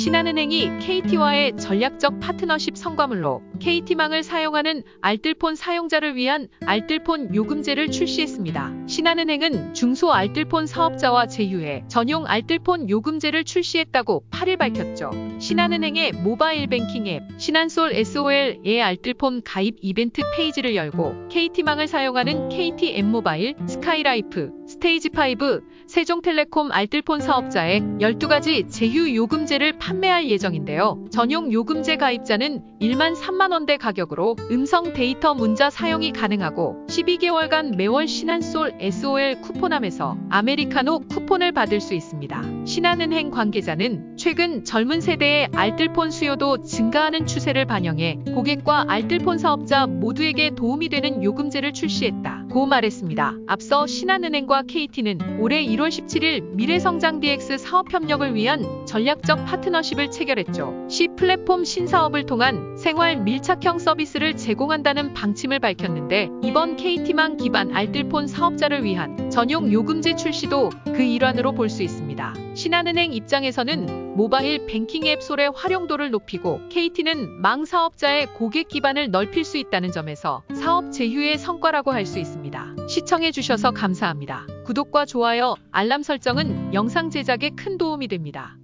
신한은행이 KT와의 전략적 파트너십 성과물로 KT망을 사용하는 알뜰폰 사용자를 위한 알뜰폰 요금제를 출시했습니다. 신한은행은 중소 알뜰폰 사업자와 제휴해 전용 알뜰폰 요금제를 출시했다고 8일 밝혔죠. 신한은행의 모바일 뱅킹 앱 신한솔 SOL의 알뜰폰 가입 이벤트 페이지를 열고 KT망을 사용하는 KT 앱 모바일, 스카이라이프, 스테이지5, 세종텔레콤 알뜰폰 사업자에 12가지 제휴 요금제를 판매할 예정인데요. 전용 요금제 가입자는 1만 3만 원대 가격으로 음성 데이터 문자 사용이 가능하고 12개월간 매월 신한솔 SOL 쿠폰함에서 아메리카노 쿠폰을 받을 수 있습니다. 신한은행 관계자는 최근 젊은 세대의 알뜰폰 수요도 증가하는 추세를 반영해 고객과 알뜰폰 사업자 모두에게 도움이 되는 요금제를 출시했다. 고 말했습니다. 앞서 신한은행과 KT는 올해 1월 17일 미래성장 DX 사업 협력을 위한 전략적 파트너십을 체결했죠. 시 플랫폼 신사업을 통한 생활 밀착형 서비스를 제공한다는 방침을 밝혔는데 이번 KT망 기반 알뜰폰 사업자를 위한 전용 요금제 출시도 그 일환으로 볼 수 있습니다. 신한은행 입장에서는 모바일 뱅킹 앱 솔의 활용도를 높이고 KT는 망 사업자의 고객 기반을 넓힐 수 있다는 점에서 사업 제휴의 성과라고 할 수 있습니다. 시청해 주셔서 감사합니다. 구독과 좋아요, 알람 설정은 영상 제작에 큰 도움이 됩니다.